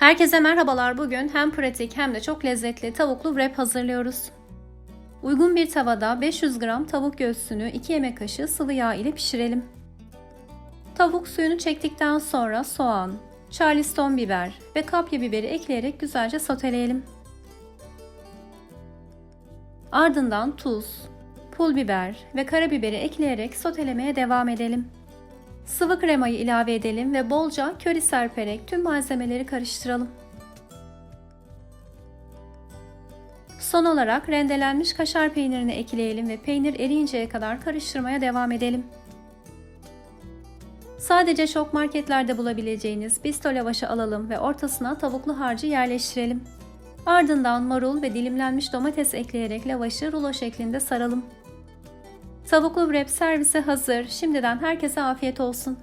Herkese merhabalar. Bugün hem pratik hem de çok lezzetli tavuklu wrap hazırlıyoruz. Uygun bir tavada 500 gram tavuk göğsünü 2 yemek kaşığı sıvı yağ ile pişirelim. Tavuk suyunu çektikten sonra soğan, charleston biber ve kapya biberi ekleyerek güzelce soteleyelim. Ardından tuz, pul biber ve karabiberi ekleyerek sotelemeye devam edelim. Sıvı kremayı ilave edelim ve bolca köri serperek tüm malzemeleri karıştıralım. Son olarak rendelenmiş kaşar peynirini ekleyelim ve peynir eriyinceye kadar karıştırmaya devam edelim. Sadece şok marketlerde bulabileceğiniz bisto lavaşı alalım ve ortasına tavuklu harcı yerleştirelim. Ardından marul ve dilimlenmiş domates ekleyerek lavaşı rulo şeklinde saralım. Tavuklu wrap servise hazır. Şimdiden herkese afiyet olsun.